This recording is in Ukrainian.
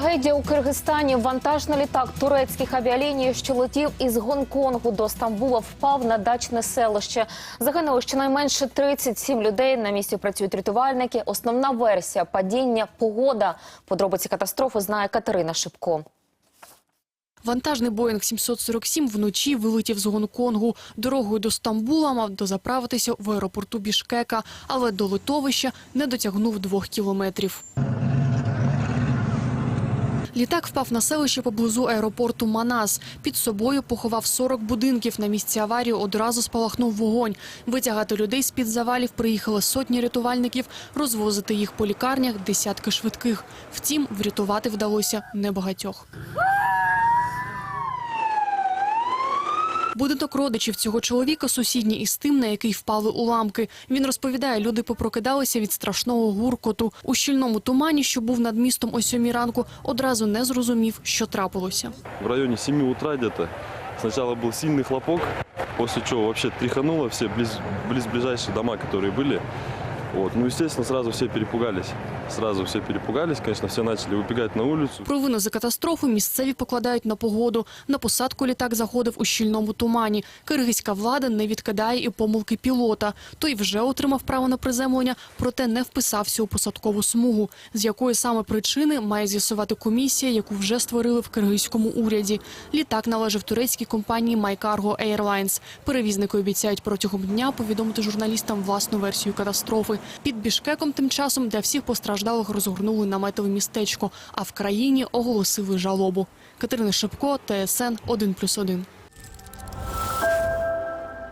Трагедія у Киргизстані. Вантажний літак турецьких авіаліній, що летів із Гонконгу до Стамбула, впав на дачне селище. Загинуло щонайменше 37 людей. На місці працюють рятувальники. Основна версія падіння погода. Подробиці катастрофи знає Катерина Шипко. Вантажний Боїнг 747 вночі вилетів з Гонконгу. Дорогою до Стамбула мав дозаправитися в аеропорту Бішкека, але до литовища не дотягнув двох кілометрів. Літак впав на селище поблизу аеропорту Манас. Під собою поховав 40 будинків. На місці аварії одразу спалахнув вогонь. Витягати людей з-під завалів приїхали сотні рятувальників, розвозити їх по лікарнях десятки швидких. Втім, врятувати вдалося небагатьох. Будинок родичів цього чоловіка сусідній із тим, на який впали уламки. Він розповідає, люди попрокидалися від страшного гуркоту. У щільному тумані, що був над містом о сьомій ранку, одразу не зрозумів, що трапилося. В районе 7 утра где-то сначала был сильный хлопок, после чего вообще тряхануло все близ, близ ближайшие дома, которые были. Вот. Ну, естественно, сразу все перепугались. Сразу все перепугались, конечно, все начали убегать на улицу. Провину за катастрофу місцеві покладають на погоду. На посадку літак заходив у щільному тумані. Киргизька влада не відкидає і помилки пілота. Той вже отримав право на приземлення, проте не вписався у посадкову смугу. З якої саме причини має з'ясувати комісія, яку вже створили в киргизькому уряді. Літак належав турецькій компанії MyCargo Airlines. Перевізники обіцяють протягом дня повідомити журналістам власну версію катастрофи. Під Бішкеком тим часом для всіх постраждалих розгорнули наметове містечко, а в країні оголосили жалобу. Катерина Шепко, ТСН 1+,1.